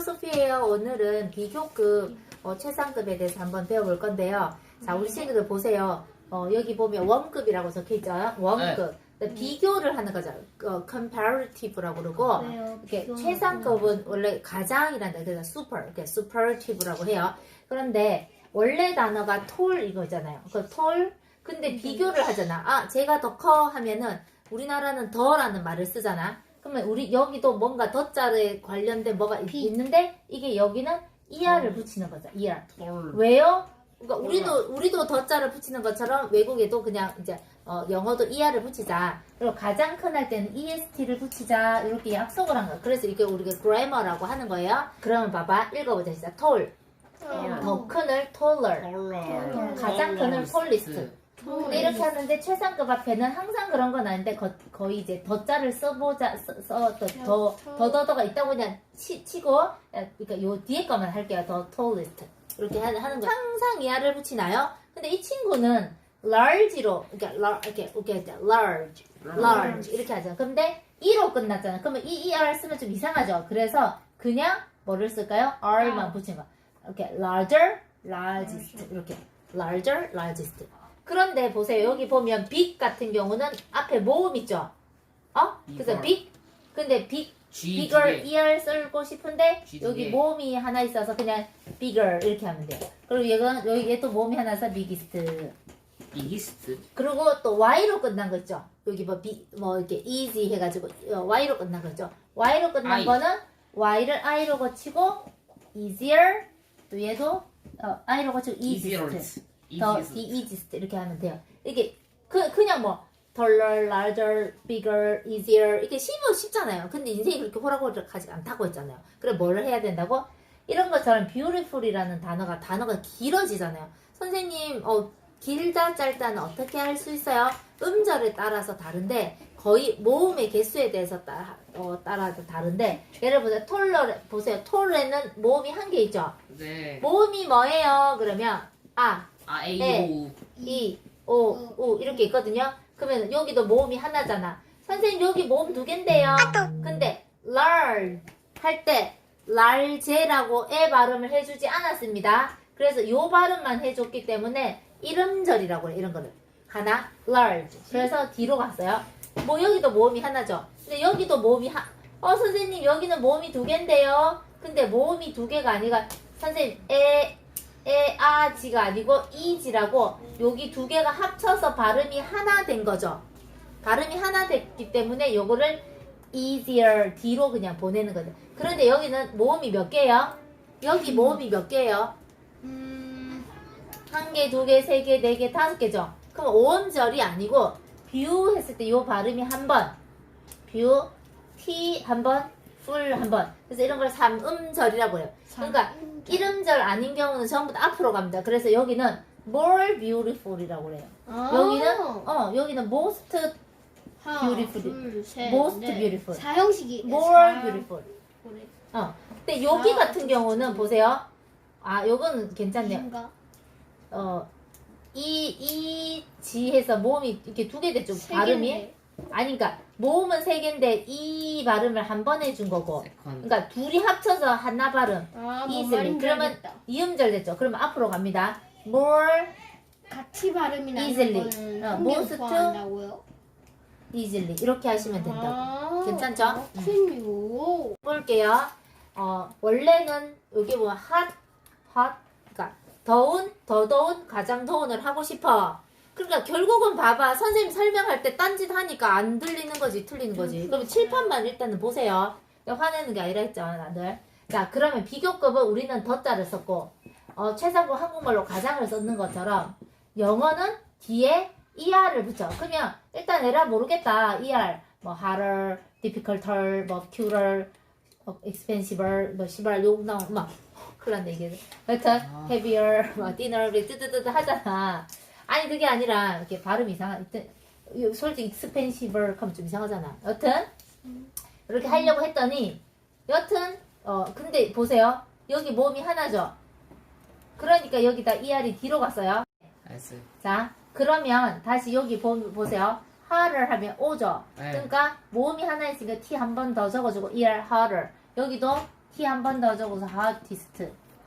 소피예요. 오늘은 비교급 어, 최상급에 대해서 한번 배워볼 건데요. 자, 우리 친구들 보세요. 어, 여기 보면 원급이라고 적혀있죠. 원급. 근데 비교를 하는 거죠. 어, comparative라고 그러고 왜요? 이렇게 비교는 최상급은 원래 가장이란다. 그래서 super, 이렇게 superlative라고 해요. 그런데 원래 단어가 tall 이거잖아요. 그 tall. 근데 비교를 하잖아. 아, 제가 더 커 하면은 우리나라는 더라는 말을 쓰잖아. 그러면 우리 여기도 뭔가 더자에 관련된 뭐가 있- 비. 있는데 이게 여기는 er를 붙이는 거죠. 톨. 왜요? 그러니까 우리도 우리도 더자를 붙이는 것처럼 외국에도 그냥 이제 어, 영어도 er를 붙이자. 그리고 가장 큰 할 때는 est를 붙이자. 이렇게 약속을 한 거야. 그래서 이게 우리가 grammar라고 하는 거예요. 그러면 봐봐. 읽어보자. 시작. tall. 어. 더 큰을 taller. 가장 큰을 tallest. 네. 근데 이렇게 하는데 최상급 앞에는 항상 그런 건 아닌데 거, 거의 이제 더자를 써보자 써더더더더가 있다고 그냥 치, 치고 야, 그러니까 요 뒤에 거만 할게요 더 tallest 이렇게 하- 하는 거 항상 이하를 붙이나요? 근데 이 친구는 large로 그러니까 lar- 이렇게 이렇게 large large 이렇게 하죠. 근데 e로 끝났잖아. 그러면 이 er 쓰면 좀 이상하죠. 그래서 그냥 뭐를 쓸까요? r만 붙인 거. 이렇게 larger, largest 이렇게 larger, largest. 그런데 보세요. 여기 보면 big 같은 경우는 앞에 모음 있죠. 어? 그래서 big. 근데 big, G bigger, 두 개. er 쓸고 싶은데 G 두 여기 개. 모음이 하나 있어서 그냥 bigger 이렇게 하면 돼요. 그리고 얘가 여기 얘 또 모음이 하나 있어서 biggest. 이기스트. 그리고 또 y로 끝난 거 있죠. 여기 뭐, 비, 뭐 이렇게 easy 해가지고 어, y로 끝난 거 있죠. y로 끝난 I. 거는 y를 i로 고치고 easier 또 얘도 어, i로 고치고 easiest 더 이기스트. The easiest 이렇게 하면 돼요. 이게 그 그냥 뭐 taller, larger, bigger, easier 이렇게 쉬면 쉽잖아요. 근데 인생이 그렇게 호락호락하지 않다고 했잖아요. 그래 뭐를 해야 된다고? 이런 것처럼 beautiful이라는 단어가 단어가 길어지잖아요. 선생님 어 길다 짧다는 어떻게 할 수 있어요? 음절에 따라서 다른데 거의 모음의 개수에 대해서 따, 어, 따라서 다른데 예를 보세요 톨러 보세요 톨에는 모음이 한 개 있죠. 네. 모음이 뭐예요? 그러면 아 아 A 네. O. 이, 오, 우 이렇게 있거든요. 그러면 여기도 모음이 하나잖아. 선생님 여기 모음 두 개인데요. 근데 large 할때 large라고 에 발음을 해주지 않았습니다. 그래서 요 발음만 해줬기 때문에 이름절이라고 해 이런 거를 하나 large. 그래서 뒤로 갔어요. 뭐 여기도 모음이 하나죠. 근데 여기도 모음이 하. 어 선생님 여기는 모음이 두 개인데요. 근데 모음이 두 개가 아니라 선생님 에 에, 아, 지가 아니고 이지라고 여기 두 개가 합쳐서 발음이 하나 된 거죠. 발음이 하나 됐기 때문에 요거를 easier 뒤로 그냥 보내는 거죠. 그런데 여기는 모음이 몇 개예요? 여기 모음이 몇 개예요? 음, 한 개, 두 개, 세 개, 네 개, 다섯 개죠. 그럼 오음절이 아니고 뷰 했을 때 요 발음이 한 번, 뷰, 티한 번, 풀 한 번. 그래서 이런 걸 삼음절이라고 해요. 그러니까 이름절 아닌 경우는 전부 다 앞으로 갑니다. 그래서 여기는 more beautiful이라고 그래요. 아, 여기는 어 여기는 most beautiful. 둘, 셋, most 넷. beautiful. 사형식이 more 사- beautiful. 어. 근데 여기 아, 같은 경우는 그치. 보세요. 아, 요거는 괜찮네요. 인가? 어. 이, 이, 지 해서 모음이 이렇게 두 개 됐죠. 세 발음이. 아니, 그니까, 모음은 세 개인데, 이 발음을 한 번 해준 거고. 세컨드. 그니까, 둘이 합쳐서 하나 발음. 아, 뭔 easily. 말인지 그러면 알겠다. 이음절 됐죠. 그러면 앞으로 갑니다. more 같이 발음이 나는 easily. 거는 어, 한개 most 구한다고요? easily. 이렇게 하시면 된다고. 아, 괜찮죠? 그렇군요. 볼게요. 어, 원래는 여기 뭐 hot, hot, 그러니까 더운, 더 더운, 가장 더운을 하고 싶어. 그러니까 결국은 봐봐. 선생님 설명할 때 딴짓 하니까 안 들리는 거지, 틀리는 거지. 그럼 칠판만 일단은 보세요. 화내는 게 아니라 했죠, 나들. 자, 그러면 비교급은 우리는 더자를 썼고, 어, 최상급 한국말로 가장을 썼는 것처럼, 영어는 뒤에 er를 붙여. 그러면 일단 에라 모르겠다. er, 뭐 harder, difficulter, 뭐 cuter, 어, expensive, 뭐 시발 욕 나오 막 그런데 이게 하여튼 아. heavier, 막 dinner, 뜨뜨뜨뜨 하잖아. 아니 그게 아니라 이렇게 발음 이상한. 이때 솔직히 expensive 하면 좀 이상하잖아. 여튼 이렇게 하려고 했더니 여튼 어 근데 보세요 여기 모음이 하나죠. 그러니까 여기다 er이 뒤로 갔어요. 알았어요. 자 그러면 다시 여기 보, 보세요. harder 하면 오죠. 네. 그러니까 모음이 하나 있으니까 t 한 번 더 적어주고 er harder 여기도 he 한번 더 적어서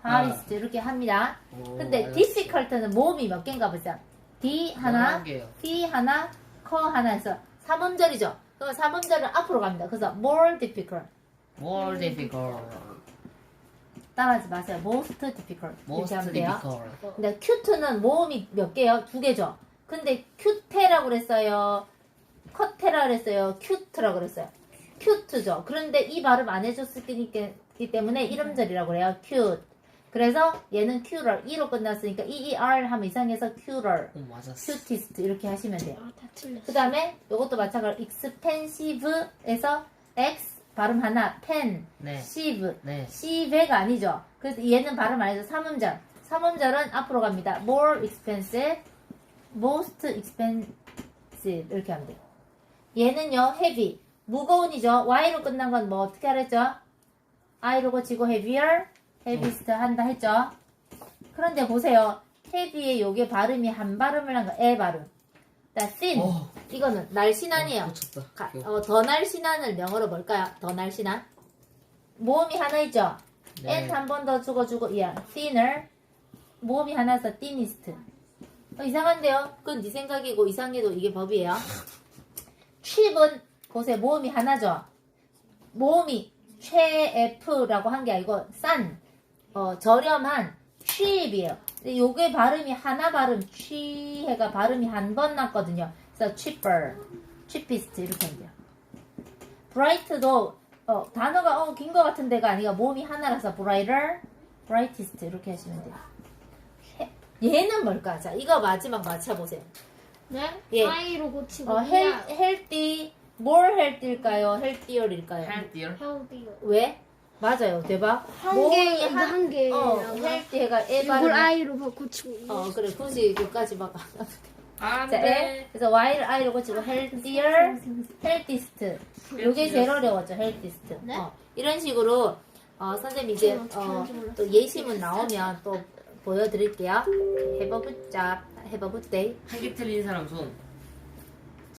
hardest, hardest 이렇게 합니다. 오, 근데 difficult는 모음이 몇 개인가 보자. D 하나, 개요. D 하나, 커 하나 해서 3음절이죠. 그럼 3음절은 앞으로 갑니다. 그래서 more difficult. More difficult. 따라하지 마세요. most difficult. 이렇게 Most 하면 돼요. difficult. 근데 큐트는 모음이 몇 개요? 두 개죠. 근데 큐테라고 그랬어요. 커테라 그랬어요. 큐트라고 그랬어요. 큐트죠. 그런데 이 발음 안 해줬을 때기 때문에 이름절이라고 그래요. 큐트. 그래서 얘는 큐럴. E로 끝났으니까 EER 하면 이상해서 큐럴. 오 맞았어. 큐티스트 이렇게 하시면 돼요. 아, 다 틀렸어. 그 다음에 이것도 마찬가지로 expensive에서 X 발음 하나, pen, 네. sive, 네. 시베가 아니죠. 그래서 얘는 발음 안 해서 3음절. 3음절은 앞으로 갑니다. more expensive, most expensive 이렇게 하면 돼요. 얘는요, heavy, 무거운이죠. Y로 끝난 건 뭐 어떻게 하랬죠? I로 고치고 heavier, heaviest 한다 했죠. 그런데 보세요. heavy의 요게 발음이 한 발음을 한 거, 에 발음. 나 thin, 오. 이거는 날씬하니요. 꽂혔다. 가- 귀여워. 어, 더 날씬한을 영어로 뭘까요? 더 날씬한? 모음이 하나 있죠? 네. n 한번 더 죽어주고, yeah, thinner. 모음이 하나서 thinnest. 어, 이상한데요? 그건 네 생각이고 이상해도 이게 법이에요. cheap은 보세요. 모음이 하나죠? 모음이 cheap라고 한 게 아니고 싼, 어, 저렴한 cheap이에요. 근데 요게 발음이 하나 발음, che해가 발음이 한 번 났거든요. 그래서 cheaper, cheapest 이렇게 하면 돼요. bright도 어, 단어가 어, 긴 것 같은 데가 아니라 모음이 하나라서 brighter, brightest 이렇게 하시면 돼요. 해- 얘는 뭘까? 자, 이거 마지막 맞춰보세요. 네? 예. I로 고치고. 어, 헬, healthy, more healthy일까요? healthier일까요? Healthier. healthy. 왜? 맞아요. 대박. 한 모음이 개, 이거 한 개. 어, healthy가 에 이걸 발음. I로 바- 고치고. 어, 그래. 굳이 이거까지 막. 안 자, 에. 돼. 그래서 Y를 I로 고치고 healthier, healthiest. 요게 제일 어려웠죠. healthiest. 네? 어, 이런 식으로 어, 선생님 이제 어. 또 예시문 나오면 또 보여드릴게요. Good day. 한개 틀린 사람 손.